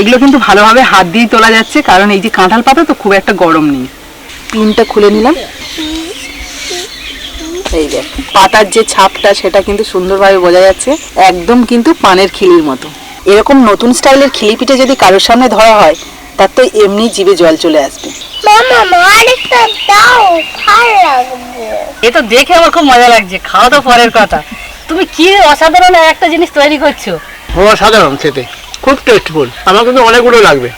এগুলো কিন্তু ভালোভাবে হাত দিয়েই তোলা যাচ্ছে কারণ এই যে কাঁঠাল পাতা তো খুব একটা গরম নেই। পিনটা খুলে নিলাম। এই দেখ পাতার যে ছাপটা সেটা কিন্তু সুন্দরভাবে বোঝা যাচ্ছে একদম কিন্তু পানের খিলির মতো। এরকম নতুন স্টাইলের খিলি পিঠে যদি কারোর সামনে ধরা হয় তার তো এমনি জিভে জল চলে আসবে। মামা মা আরেকটা দাও ভালো লাগবে। এ তো দেখে আমার খুব মজা লাগছে খাওয়া তো পরের কথা। তুমি কি অসাধারণ একটা জিনিস তৈরি করছ। অসাধারণ খেতে। খুব টেস্টফুল আমার কিন্তু অনেকগুলো লাগবে।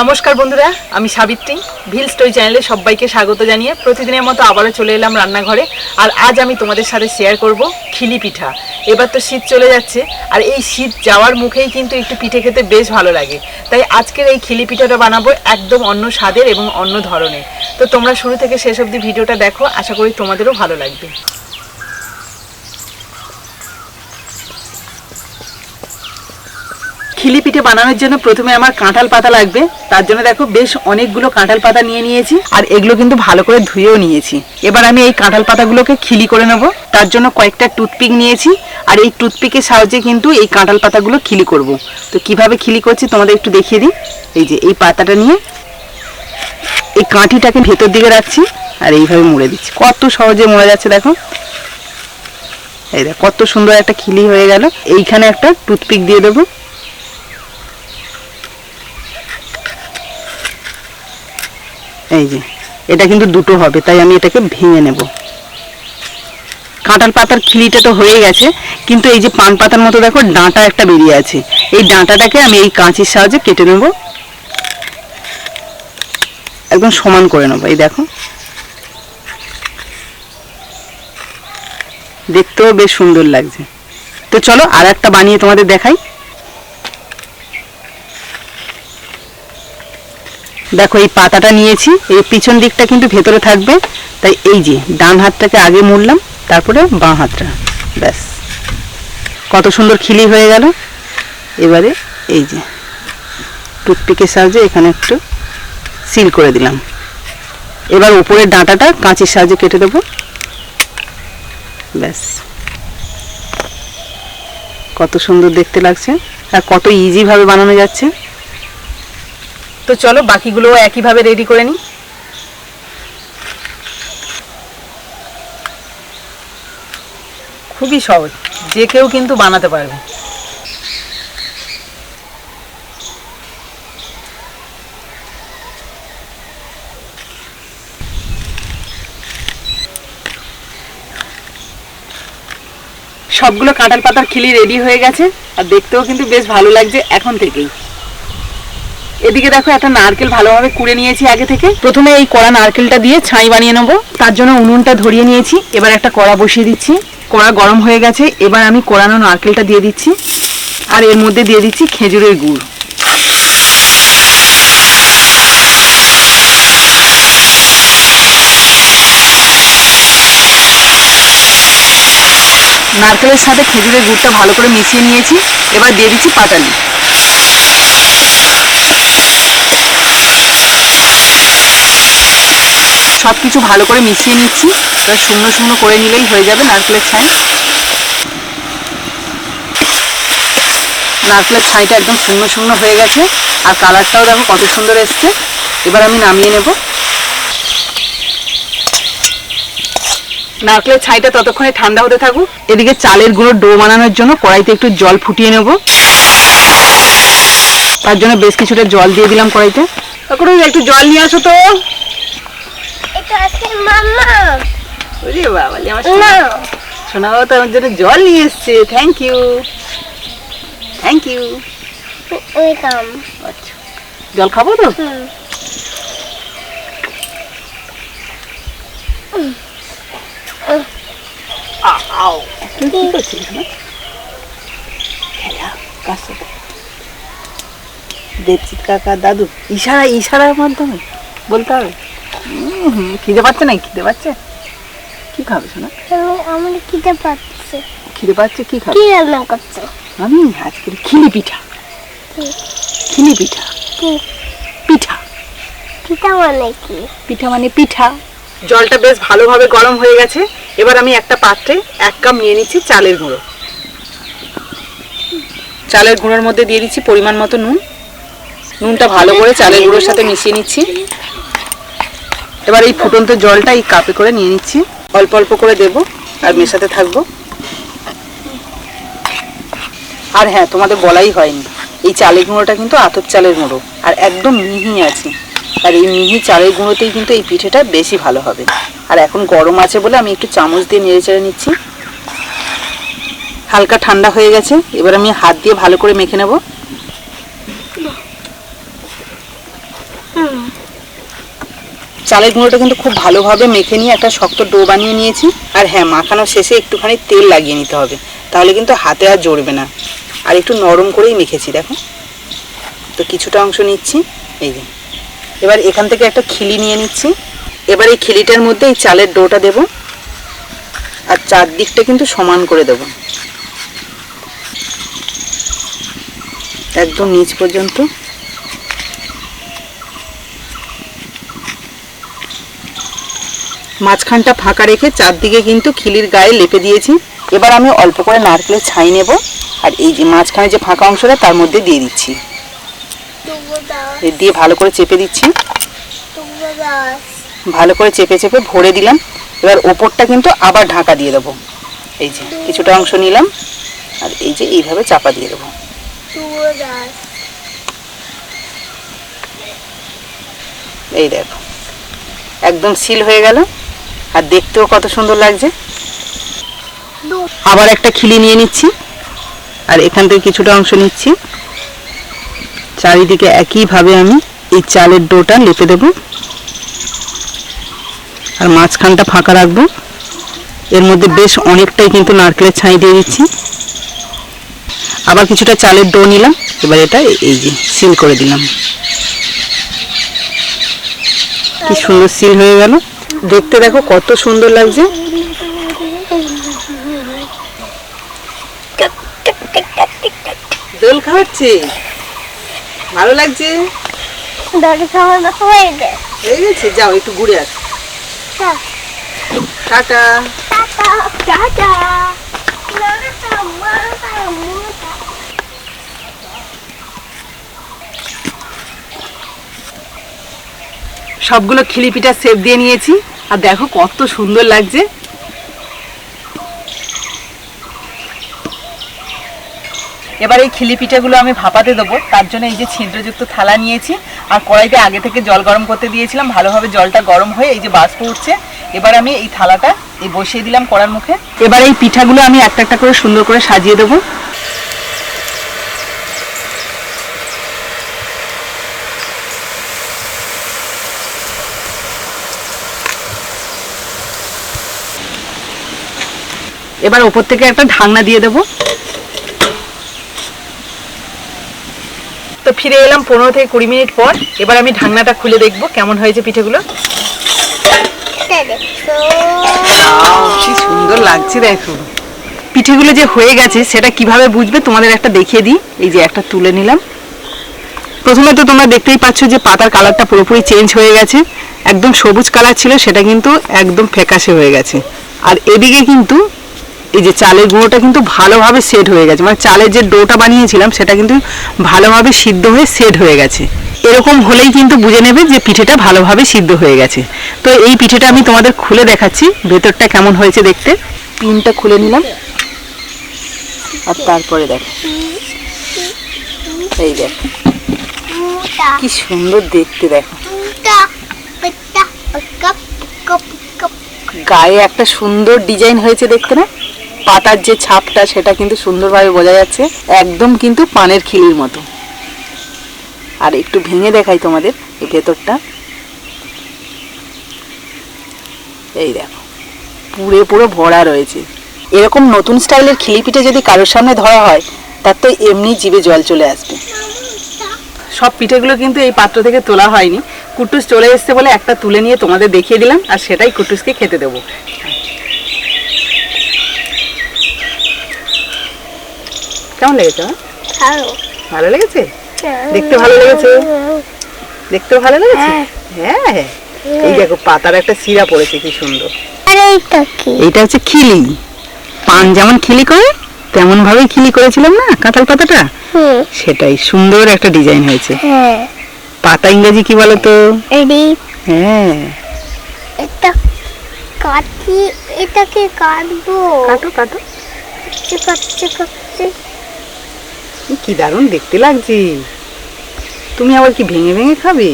নমস্কার বন্ধুরা, আমি সাবিত্রী, ভিল স্টোরি চ্যানেলে সবাইকে স্বাগত জানিয়ে প্রতিদিনের মতো আবারও চলে এলাম রান্নাঘরে। আর আজ আমি তোমাদের সাথে শেয়ার করব খিলি পিঠা। এবার তো শীত চলে যাচ্ছে, আর এই শীত যাওয়ার মুখেই কিন্তু একটু পিঠে খেতে বেশ ভালো লাগে। তাই আজকের এই খিলি পিঠাটা বানাবো একদম অন্য স্বাদের এবং অন্য ধরনের। তো তোমরা শুরু থেকে শেষ অবধি ভিডিওটা দেখো, আশা করি তোমাদেরও ভালো লাগবে। খিলি পিঠে বানানোর জন্য প্রথমে আমার কাঁঠাল পাতা লাগবে। তার জন্য দেখো বেশ অনেকগুলো কাঁঠাল পাতা নিয়ে নিয়েছি আর এগুলো কিন্তু ভালো করে ধুয়েও নিয়েছি। এবার আমি এই কাঁঠাল পাতাগুলোকে খিলি করে নেব। তার জন্য কয়েকটা টুথপিক নিয়েছি আর এই টুথপিকের সাহায্যে কিন্তু এই কাঁঠাল পাতাগুলো খিলি করব। তো কীভাবে খিলি করছি তোমাদের একটু দেখিয়ে দিই। এই যে এই পাতাটা নিয়ে এই কাঁঠিটাকে ভেতর দিকে রাখছি আর এইভাবে মুড়ে দিচ্ছি। কত সহজে মুড়ে যাচ্ছে দেখো। এই দেখ, কত সুন্দর একটা খিলি হয়ে গেল। এইখানে একটা টুথপিক দিয়ে দেবো। এই যে, এটা কিন্তু দুটো হবে, তাই আমি এটাকে ভেঙে নেব। কাঁঠাল পাতার খিলিটা তো হয়ে গেছে, কিন্তু এই যে পান পাতার মতো দেখো, ডাঁটা একটা বেরিয়ে আছে। এই ডাঁটাটাকে আমি এই কাঁচির সাহায্যে কেটে নেব। একদম সমান করে নেব, এই দেখো। দেখতেও বেশ সুন্দর লাগছে। তো চলো আর একটা বানিয়ে তোমাদের দেখাই। দেখো, এই পাতাটা নিয়েছি, এই পিছন দিকটা কিন্তু ভেতরে থাকবে। তাই এই যে, ডান হাতটাকে আগে মুড়লাম, তারপরে বাঁ হাতটা, ব্যাস। কত সুন্দর খিলি হয়ে গেল। এবারে এই যে, টুথপিকের সাহায্যে এখানে একটু সিল করে দিলাম। এবার উপরের ডাঁটাটা কাঁচির সাহায্যে কেটে দেবো। ব্যাস। কত সুন্দর দেখতে লাগছে, আর কত ইজিভাবে বানানো যাচ্ছে। তো চলো বাকিগুলো একইভাবে রেডি করে নিই। খুবই সহজ, যে কেউ কিন্তু বানাতে পারবে। সবগুলো কাঁঠাল পাতার খিলি রেডি হয়ে গেছে, আর দেখতেও কিন্তু বেশ ভালো লাগছে এখন থেকেই। এদিকে দেখো একটা নারকেল ভালোভাবে কুড়ে নিয়েছি আগে থেকে। প্রথমে এই কড়া নারকেলটা দিয়ে ছাই বানিয়ে নেব। তার জন্য উনুনটা ধরিয়ে নিয়েছি। এবার একটা কড়া বসিয়ে দিচ্ছি। কড়া গরম হয়ে গেছে। এবার আমি কোড়ানো নারকেলটা দিয়ে দিচ্ছি। আর এর মধ্যে দিয়ে দিচ্ছি খেজুরের গুড়। নারকেলের সাথে খেজুরের গুড়টা ভালো করে মিশিয়ে নিয়েছি। এবার দিয়ে দিচ্ছি পাটালি। সব কিছু ভালো করে মিশিয়ে নিচ্ছি। এবার শূন্য শূন্য করে নিলেই হয়ে যাবে নারকেলের ছাই। নারকেলের ছাইটা একদম শূন্য শূন্য হয়ে গেছে। আর কালারটাও দেখো কত সুন্দর এসছে। এবার আমি নামিয়ে নেব। নারকেলের ছাইটা ততক্ষণে ঠান্ডা হতে থাকুক। এদিকে চালের গুঁড়ো ডো বানানোর জন্য কড়াইতে একটু জল ফুটিয়ে নেব। তার জন্য বেশ কিছুটা জল দিয়ে দিলাম কড়াইতে। একটু জল নিয়ে আসো তো। ওরে বাবা আমার না। বাবা তো আমার জন্য জল নিয়ে এসছে। Thank you thank you welcome আচ্ছা। জল খাব তো? আও। তুই কি করছিস না খেলা কার সাথে দেবজিৎ কাকা দাদু ইশারা ইশারার মাধ্যমে বলতে হবে? খিদে পাচ্ছে না খিদে পাচ্ছে? কি খাবে শোনা আমি আমার খিদে পাচ্ছে। খিদে পাচ্ছে? কি খাবে? কি রান্না করছ? আমি আজকে খিলি পিঠা? খিলি পিঠা। পিঠা। পিঠা মানে কি? পিঠা মানে পিঠা। জলটা বেশ ভালোভাবে গরম হয়ে গেছে। এবার আমি একটা পাত্রে এক কাপ নিয়ে নিচ্ছি চালের গুঁড়ো। চালের গুঁড়োর মধ্যে দিয়ে দিচ্ছি পরিমাণ মতো নুন। নুনটা ভালো করে চালের গুঁড়োর সাথে মিশিয়ে নিচ্ছি। এবার এই ফুটন্ত জলটা এই কাপে করে নিয়ে নিচ্ছি। অল্প অল্প করে দেব, আর মেশাতে থাকব। আর হ্যাঁ তোমাদের বলাই হয়নি, এই চালের গুঁড়োটা কিন্তু আতপ চালের গুঁড়ো, আর একদম মিহি আছে। আর এই মিহি চালের গুঁড়োতেই কিন্তু এই পিঠেটা বেশি ভালো হবে। আর এখন গরম আছে বলে আমি একটু চামচ দিয়ে নেড়ে চেড়ে নিচ্ছি। হালকা ঠান্ডা হয়ে গেছে, এবার আমি হাত দিয়ে ভালো করে মেখে নেব। চালের গুঁড়োটা কিন্তু খুব ভালোভাবে মেখে নিয়ে একটা শক্ত ডো বানিয়ে নিয়েছি। আর হ্যাঁ মাখানোর শেষে একটুখানি তেল লাগিয়ে নিতে হবে। তাহলে কিন্তু হাতে আর জড়বে না। আর একটু নরম করেই মেখেছি, দেখো। তো কিছুটা অংশ নিচ্ছি, এই যে। এবার এখান থেকে একটা খিলি নিয়ে নিচ্ছি। এবার এই খিলিটার মধ্যে এই চালের ডোটা দেব। আর চারদিকটা কিন্তু সমান করে দেব। একদম নিচ পর্যন্ত। মাঝখানটা ফাঁকা রেখে চারদিকে কিন্তু খিলির গায়ে লেপে দিয়েছি। এবার আমি অল্প করে নারকেলের ছাই নেব আর এই যে মাঝখানে যে ফাঁকা অংশটা তার মধ্যে দিয়ে দিচ্ছি। দিয়ে ভালো করে চেপে দিচ্ছি। ভালো করে চেপে চেপে ভরে দিলাম। এবার ওপরটা কিন্তু আবার ঢাকা দিয়ে দেবো। এই যে কিছুটা অংশ নিলাম আর এই যে এইভাবে চাপা দিয়ে দেবো। এই দেখো একদম সিল হয়ে গেল। আর দেখতেও কত সুন্দর লাগছে। আবার একটা খিলি নিয়ে নিচ্ছি। আর এখান থেকে কিছুটা অংশ নিচ্ছি। চারিদিকে একইভাবে আমি এই চালের ডোটা লেপে দেব। আর মাঝখানটা ফাঁকা রাখব। এর মধ্যে বেশ অনেকটাই কিন্তু নারকেলের ছাই দিয়ে দিচ্ছি। আবার কিছুটা চালের ডো নিলাম। এবার এটা এই- যে সিল করে দিলাম। কি সুন্দর সিল হয়ে গেল। দেখতে দেখো কত সুন্দর লাগছে। দোল খাওয়াচ্ছে? ভালো লাগছে? দড়ি খাওয়া হয়ে গে হয়ে গেছে? যাও একটু ঘুরে আস। টাটা। Tata tata. সবগুলো খিলিপিটা সেপ দিয়ে নিয়েছি। আর দেখো কত সুন্দর লাগছে। এবার এই খিলি পিঠাগুলো আমি ভাপাতে দেবো। তার জন্য এই যে ছিদ্রযুক্ত থালা নিয়েছি আর কড়াইতে আগে থেকে জল গরম করতে দিয়েছিলাম। ভালোভাবে জলটা গরম হয়ে এই যে বাষ্প উঠছে। এবার আমি এই থালাটা এই বসিয়ে দিলাম কড়ার মুখে। এবার এই পিঠাগুলো আমি একটা একটা করে সুন্দর করে সাজিয়ে দেবো। এবার ওপর থেকে একটা ঢাকনা দিয়ে দেবো। তো ফিরে এলাম পনেরো থেকে কুড়ি মিনিট পর। এবার আমি ঢাকনাটা খুলে দেখব কেমন হয়েছে পিঠেগুলো। সুন্দর লাগছে দেখো। পিঠেগুলো যে হয়ে গেছে, সেটা কীভাবে বুঝবে তোমাদের একটা দেখিয়ে দিই। এই যে একটা তুলে নিলাম। প্রথমে তো তোমরা দেখতেই পাচ্ছ যে পাতার কালারটা পুরোপুরি চেঞ্জ হয়ে গেছে। একদম সবুজ কালার ছিল, সেটা কিন্তু একদম ফ্যাকাশে হয়ে গেছে। আর এদিকে কিন্তু এই যে চালের গুঁড়োটা কিন্তু ভালোভাবে সেট হয়ে গেছে। মানে চালের যে ডোটা বানিয়েছিলাম, সেটা কিন্তু ভালোভাবে সিদ্ধ হয়ে সেট হয়ে গেছে। এরকম হলেই কিন্তু বুঝে নেবে যে পিঠেটা ভালোভাবে সিদ্ধ হয়ে গেছে। তো এই পিঠেটা আমি তোমাদের খুলে দেখাচ্ছি, ভেতরটা কেমন হয়েছে দেখতে। পিনটা খুলে নিলাম। আর তারপরে দেখো। এই দেখো। কি সুন্দর দেখতে দেখো। গায়ে একটা সুন্দর ডিজাইন হয়েছে দেখতে না? পাতার যে ছাপটা, সেটা কিন্তু সুন্দরভাবে বোঝা যাচ্ছে, একদম কিন্তু পানের খিলির মতো। আর একটু ভেঙে দেখাই তোমাদের এই ভেতরটা। এই দেখো পুরে পুরো ভরা রয়েছে। এরকম নতুন স্টাইলের খিলি পিঠে যদি কারোর সামনে ধরা হয়, তার তো এমনি জিভে জল চলে আসবে। সব পিঠেগুলো কিন্তু এই পাত্র থেকে তোলা হয়নি। কুটুস চলে এসছে বলে একটা তুলে নিয়ে তোমাদের দেখিয়ে দিলাম, আর সেটাই কুটুসকে খেতে দেবো। কেমন লেগেছে? ভালো। লেগেছে? দেখতে ভালো লেগেছে? দেখতেও ভালো লেগেছে? হ্যাঁ। এই দেখো পাতার একটা শিরা পড়েছে কি সুন্দর। এইটা হচ্ছে খিলি। পান যেমন খিলি করে তেমন ভাবেই খিলি করেছিলাম না কাঁঠাল পাতাটা? সেটাই সুন্দর একটা ডিজাইন হয়েছে। হ্যাঁ। পাতা ইংরেজি কি বলো তো হ্যাঁ। এটা কাটি এটাকে কাটবো। কাটো কাটো। কাটছে কাটছে কাটছে কি দারুণ দেখতে লাগছে। তুমি আবার কি ভেঙে ভেঙে খাবে?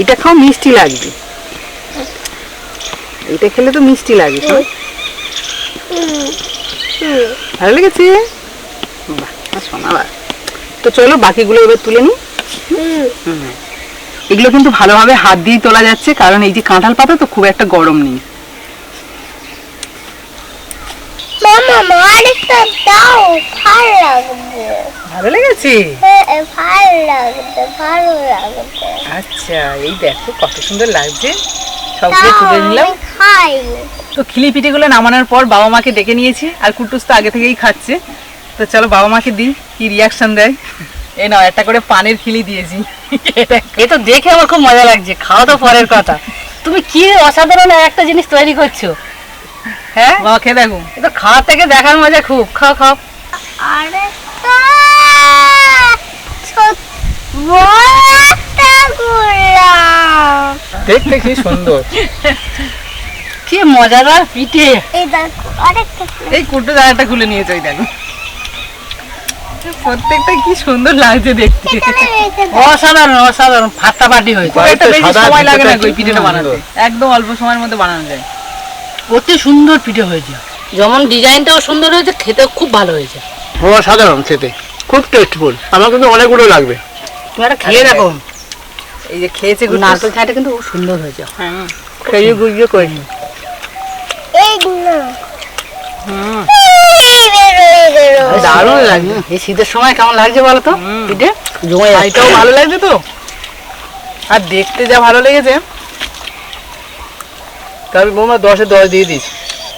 এটা খাও মিষ্টি লাগবে। এটা খেলে তো মিষ্টি লাগে হুম ভালো লেগেছে? বাহ তো চলো বাকিগুলো এবার তুলে নি। এগুলো কিন্তু ভালোভাবে হাত দিয়ে তোলা যাচ্ছে, কারণ এই যে কাঁঠাল পাতা তো খুব একটা গরম নেই। মামা আরেকটা দাও ভালো লাগবে। ভালো লেগেছে? হ্যাঁ ভালো লাগবে ভালো লাগবে। আচ্ছা এই দেখো কত সুন্দর লাগছে। সবগুলো তুলে নিলাম। খাই। তো খিলি পিঠেগুলো নামানোর পর বাবা মাকে ডেকে নিয়েছি আর কুটুস তো আগে থেকেই খাচ্ছে। তো চলো বাবা মাকে দিই কি রিয়াকশন দেয়। এই নাও একটা করে পানের খিলি দিয়েছি। এ তো দেখে আমার খুব মজা লাগছে খাওয়া তো পরের কথা। তুমি কি অসাধারণ একটা জিনিস তৈরি করছ। হ্যাঁ? খেয়ে দেখো। থেকে দেখার মজা খুব। খাও খাও। দেখতে কি সুন্দর। কি মজাদার পিঠে। এই আর একটা খুলে। নিয়েছে ওই দেখো। প্রত্যেকটা কি সুন্দর লাগছে দেখতে। অসাধারণ অসাধারণ। ফাটাফাটি হয়েছে। সময় লাগে না ওই পিঠেটা সুন্দর। বানাতে। একদম অল্প সময়ের মধ্যে বানানো যায়। অতি সুন্দর পিঠে হয়েছে। যেমন ডিজাইনটাও সুন্দর হয়েছে খেতেও খুব ভালো হয়েছে। অসাধারণ খেতে। খুব টেস্টফুল আমার কিন্তু অনেকগুলো লাগবে। তুমি একটা খেয়ে দেখো। এই যে খেয়েছে নারকেল ছাইটা কিন্তু খুব সুন্দর হয়েছে। হ্যাঁ। খেয়ে গুজিয়ে করিনি। দারুণ লাগছে। এই শীতের সময় কেমন লাগছে বলো তো? পিঠে? জমে এটাও ভালো লাগছে তো। আর দেখতে যা ভালো লেগেছে। তবে বৌমা দশে দশ দিয়ে দিস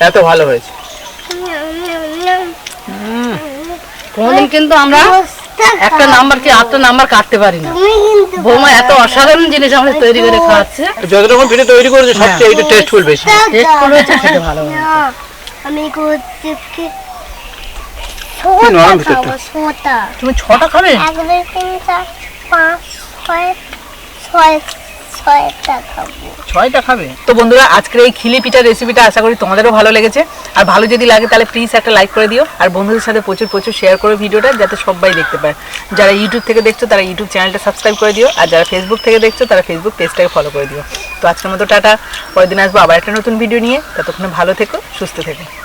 এত ভালো হয়েছে। কোনদিন কিন্তু আমরা একটা। নাম্বার কি আটটা নাম্বার কাটতে পারি না। বৌমা এত অসাধারণ জিনিস আমাদের তৈরি করে খাওয়াচ্ছে। যত রকম পিঠে তৈরি করেছে সবচেয়ে এইটা টেস্টফুল বেশি। টেস্টফুল। হয়েছে খেতে ভালো আমি করছি তুমি ছটা খাবে? এক দুই তিন চার পাঁচ ছয় ছয় ছয়টা খাব। তো বন্ধুরা, আজকের এই খিলি পিঠার রেসিপিটা আশা করি তোমাদেরও ভালো লেগেছে। আর ভালো যদি লাগে, তাহলে প্লিজ একটা লাইক করে দিও। আর বন্ধুদের সাথে প্রচুর প্রচুর শেয়ার করো ভিডিওটা, যাতে সবাই দেখতে পায়। যারা ইউটিউব থেকে দেখছ, তারা ইউটিউব চ্যানেলটা সাবস্ক্রাইব করে দিও। আর যারা ফেসবুক থেকে দেখছ, তারা ফেসবুক পেজটাকে ফলো করে দিও। তো আজকের মতো টাটা। পরের দিন আসব আবার একটা নতুন ভিডিও নিয়ে। ততক্ষণে ভালো থেকো, সুস্থ থেকো।